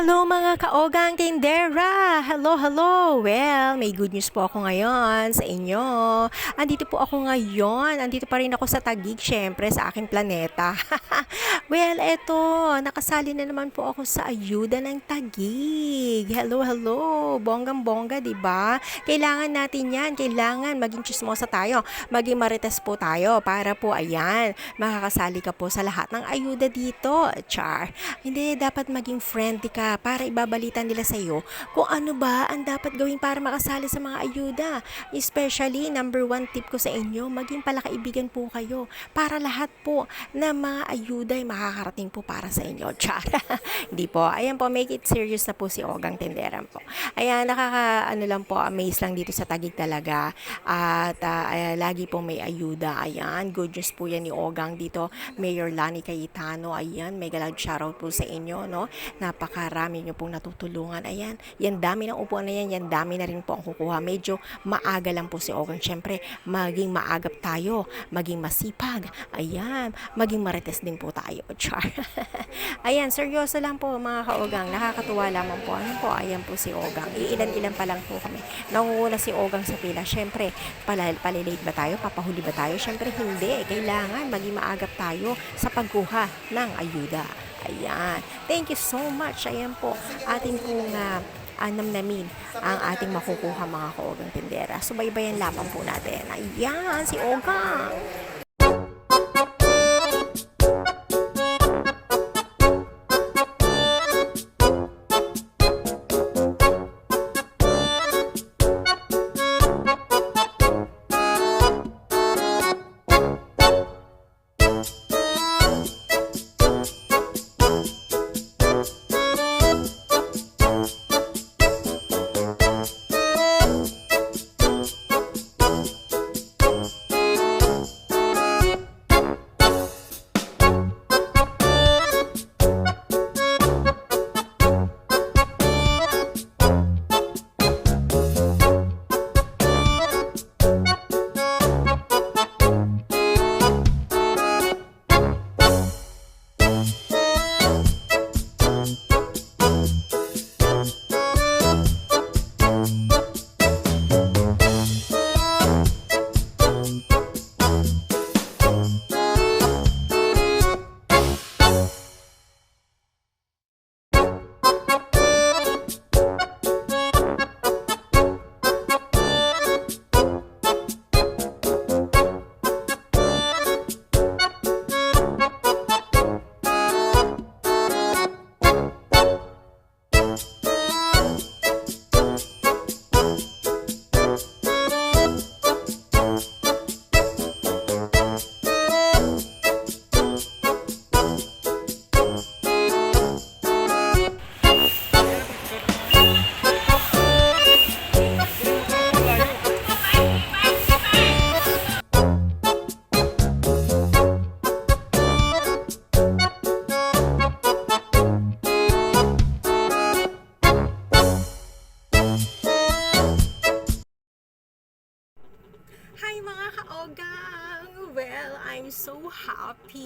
Hello mga kaogang tindera! Hello, hello! Well, may good news po ako ngayon sa inyo. Andito po ako ngayon. Andito pa rin ako sa Tagig, syempre, sa aking planeta. well, eto, nakasali na naman po ako sa ayuda ng Tagig. Hello, hello! Bonggang-bongga, di ba? Kailangan natin yan. Kailangan maging chismosa tayo. Maging marites po tayo para po, ayan, makakasali ka po sa lahat ng ayuda dito. Char. Hindi, dapat maging friendly ka para ibabalita nila sa iyo kung ano ba ang dapat gawin para makasali sa mga ayuda. Especially, number one tip ko sa inyo, maging palakaibigan po kayo para lahat po na mga ayuda ay makakarating po para sa inyo. Char. Hindi po. Ayan po, make it serious na po si Ogang Tenderan po. Ayan, nakaka, ano lang po, amaze lang dito sa Tagig talaga. At ah, ay- lagi po may ayuda. Ayan, good news po yan ni Ogang dito. Mayor Lani Cayetano. Ayan, may galang shoutout po sa inyo, no? Napakarami nyo pong natutulungan. Ayan, yan dami ng upuan na yan, yan dami na rin po ang kukuha. Medyo maaga lang po si Ogang. Siyempre, maging maagap tayo, maging masipag. Ayan, maging marites din po tayo. Char. Ayan, seryoso lang po mga kaogang. Nakakatuwa lamang po. Ano po, ayan po si Ogang. Iilan-ilan pa lang po kami. Nangunguna si Ogang sa pila. Siyempre, pala, palilate ba tayo? Papahuli ba tayo? Siyempre, hindi. Kailangan maging maagap tayo sa pagkuha ng ayuda. Ayan. Thank you so much. Ayan po. Ating pong uh, anam namin ang ating makukuha mga kaogang tindera. Subaybayan lamang po natin. Ayan, si Ogang.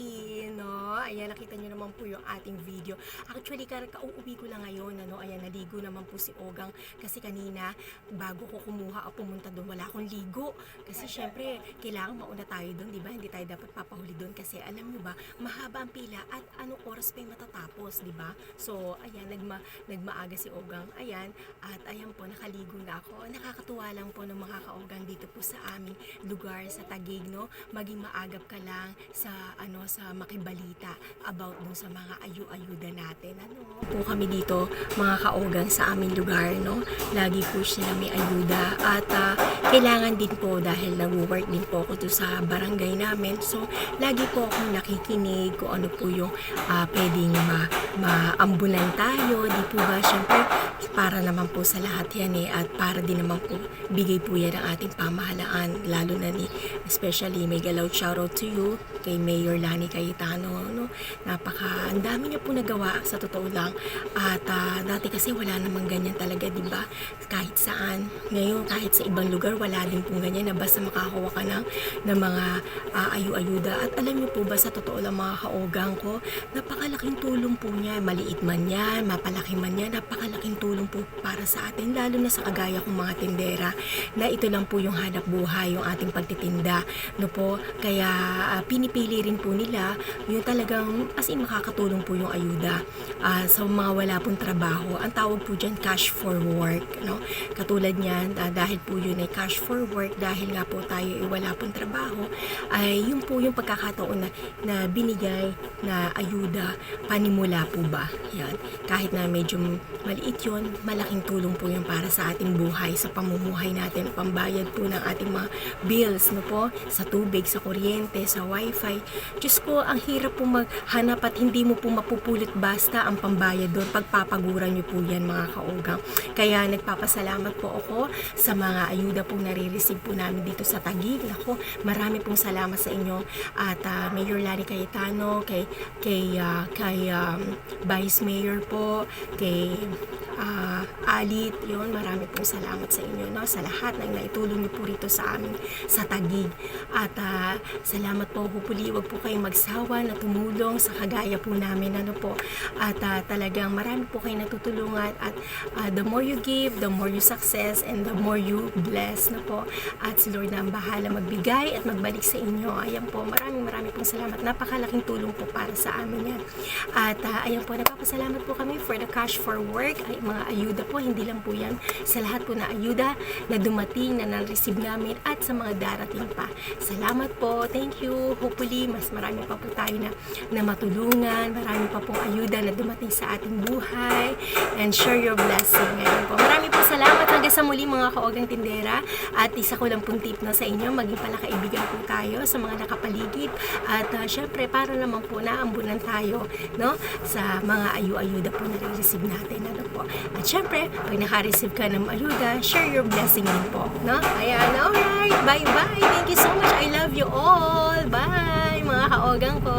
Happy, no? Ayan, nakita nyo naman po yung ating video. Actually, kauuwi ko lang ngayon, ano? Ayan, naligo naman po si Ogang. Kasi kanina, bago ko kumuha o pumunta doon, wala akong ligo. Kasi syempre, kailangan mauna tayo doon, di ba? Hindi tayo dapat papahuli doon. Kasi alam nyo ba, mahaba ang pila at anong oras pa yung matatapos, di ba? So, ayan, nagma, nagmaaga si Ogang. Ayan, at ayan po, nakaligo na ako. Nakakatuwa lang po ng mga kaogang dito po sa aming lugar sa Taguig, no? Maging maagap ka lang sa ano sa makibalita about dun sa mga ayu-ayuda natin. Ano? Po kami dito, mga kaogang sa aming lugar, no? Lagi po sila may ayuda at ah, kailangan din po dahil nag-work din po ako sa barangay namin. So, lagi po akong nakikinig kung ano po yung ah, pwedeng ma maambulan tayo, di po ba? Siyempre, para naman po sa lahat yan eh at para din naman po bigay po yan ang ating pamahalaan lalo na ni especially may galaw shoutout to you kay Mayor Lani Cayetano. No? Napaka, ang dami niya po nagawa sa totoo lang. At ah, dati kasi wala namang ganyan talaga, di ba? Kahit saan. Ngayon, kahit sa ibang lugar, wala din pong ganyan na basta makakuha ka ng, ng mga ah, ayu-ayuda. At alam niyo po ba, sa totoo lang mga kaogang ko, napakalaking tulong po niya. Maliit man yan, mapalaki man yan, napakalaking tulong po para sa atin. Lalo na sa kagaya kong mga tindera na ito lang po yung hanap buhay, yung ating pagtitinda. No po, kaya ah, pinipili rin po nila yung talagang as in makakatulong po yung ayuda ah, sa mga wala pong trabaho. Ang tawag po dyan cash for work. No? Katulad niyan, ah, dahil po yun ay cash for work, dahil nga po tayo ay wala pong trabaho, ay yun po yung pagkakataon na, na binigay na ayuda, panimula po ba? Yan. Kahit na medyo maliit yun, malaking tulong po yun para sa ating buhay, sa pamumuhay natin, pambayad po ng ating mga bills, no po, sa tubig, sa kuryente, sa wifi. Diyos ko, ang hirap po maghanap at hindi mo po mapupulot basta ang pambayad doon. Pagpapaguran niyo po yan mga kaogang. Kaya nagpapasalamat po ako sa mga ayuda pong nare-receive po namin dito sa Tagig. Ako, marami pong salamat sa inyo at ah, Mayor Lani Cayetano, kay kay ah, kay um, Vice Mayor po, kay ah, Alit, yon marami pong salamat sa inyo no sa lahat ng naitulong niyo po rito sa amin sa Tagig. At ah, salamat po hopefully wag po kayong magsawa na tumulong sa kagaya po namin ano po. At ah, talagang marami po kayong natutulungan at ah, the more you give, the more you success and the more you bless na po. At si Lord na ang bahala magbigay at magbalik sa inyo. Ayan po, maraming maraming pong salamat. Napakalaking tulong po para sa amin yan. At ah, ayan po, nagpapasalamat po kami for the cash for work. Ay, mga ayuda po, hindi lang po yan. Sa lahat po na ayuda na dumating, na na-receive namin at sa mga darating pa. Salamat po. Thank you. Hopefully, mas marami pa po tayo na, na matulungan. Marami pa pong ayuda na dumating sa ating buhay. And share your blessing. Ngayon po. Marami po salamat hanggang sa muli mga kaogang tindera. At isa ko lang pong tip na sa inyo, maging pala kaibigan po tayo sa mga nakapaligid. At uh, syempre, para naman po naambunan tayo no, sa mga ayu-ayuda po na receive natin. Ano po. At syempre, pag naka-receive ka ng ayuda, share your blessing din po. No? Ayan, alright. Bye-bye. Thank you so much. I love you all. Bye, mga kaogang ko.